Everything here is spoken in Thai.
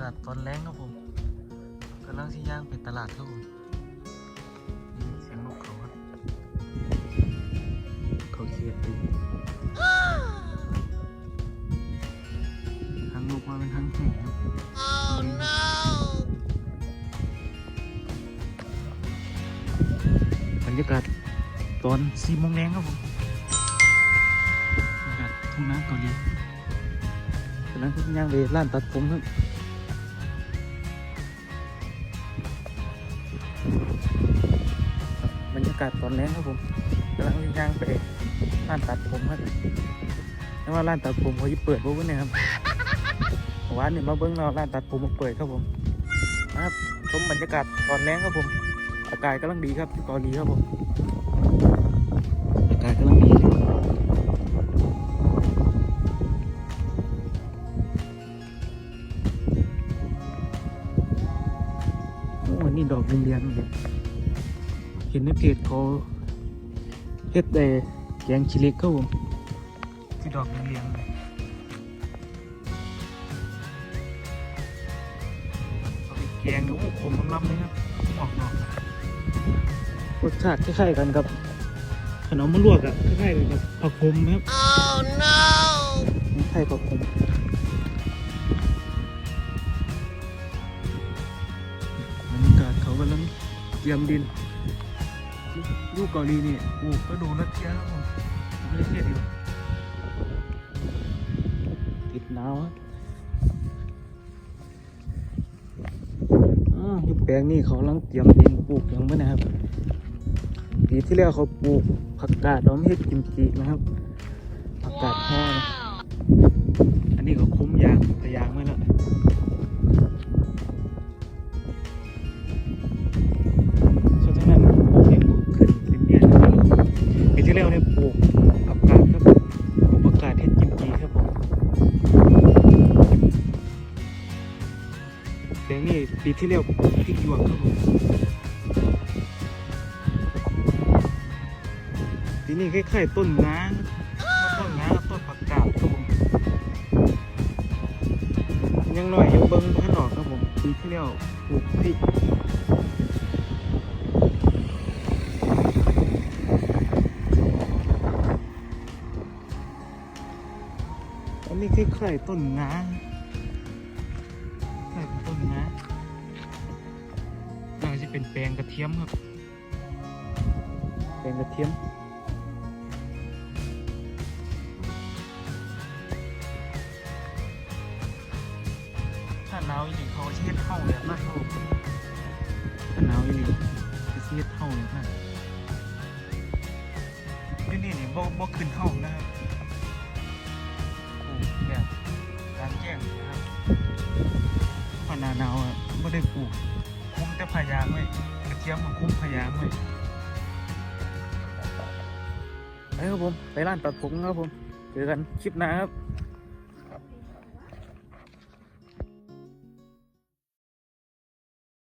ากาศตอนแรงครับผมกำลังที่ย่างไปตลาดครับผมนี่เสียงนกเขาครับเขาเขียดดีทางนกมาเป็นทางแห่งครับ oh no บรรยากาศตอนสี่โมงแรงครับผมบรรยากาศทุ่งนาเกาหลีกำลังที่ย่างไปร้านตัดผมครับากาศตอนแรกครับผมกำลังย่างไปร้านตัดผมครับแต่ว่าร้านตัดผมเขาจะเปิดพวกนี้ครับวันนี้มาเบิ้งเราร้านตัดผมมาเปิดครับผมนะครับชมบรรยากาศตอนแรกครับผม อากาศกำลังดีครับที่เกาหลีครับผมอากาศกำลังดีเลยโอ้นี่ดอกเรียงๆเลย เห็นในเพจเขาเฮ็ดแต่แกงชิลิกครับผมที่ดอกเรียงๆเลยเอาไปแกงดูขมล้ำๆเลยครับออกดอกรสชาติคล้ายๆกันครับขนมมะลวกอะคล้ายๆกันกับผักขมนะครับ oh no คล้ายๆผักขมบรรยากาศเขากำลังเตรียมดิน ลูกเกาหลีนี่ปลูกก็ดูนักเที่ยวครับผมไม่ได้เที่ยวดีติดหนาวอะอ้าวอยุบแปลงนี่เขาลังเตรียมดินปลูกย่างเมื่อนะครับปีที่แล้วเขาปลูกผักกาดเราไม่ให้กิมจินะครับผักกาดแห่อนะอันนี้เขาคุ้มยางแต่ยางไม่แล้ว ปีที่แล้วปลูกพริกหยวกครับผมปีนี้คล้ายๆต้นงาต้นงาต้นผักกาดครับผมยังหน้อยยังเบิ้งพันออกครับผมปีที่แล้วปลูกพริกอันนี้คล้ายๆต้นงา เป็นแปลงกระเทียมครับ แปลงกระเทียมถ้าหนาวอีหลีเขาจะเฮ็ดเท่าเลยมากครับถ้าหนาวอีหลีจะเฮ็ดเท่าเลยมากนี่นี่นี่บ่บ่ขึ้นเท่านะครับปลูกแบบกลางแจ้งนะครับพอหนาหนาวอะไม่ได้ปลูก คุ้มแต่พายางไว้กระเทียมมันคุ้มพายางไว้ไปครับผม ไปร้านตัดผมครับผมเจอกันคลิปหน้าครับ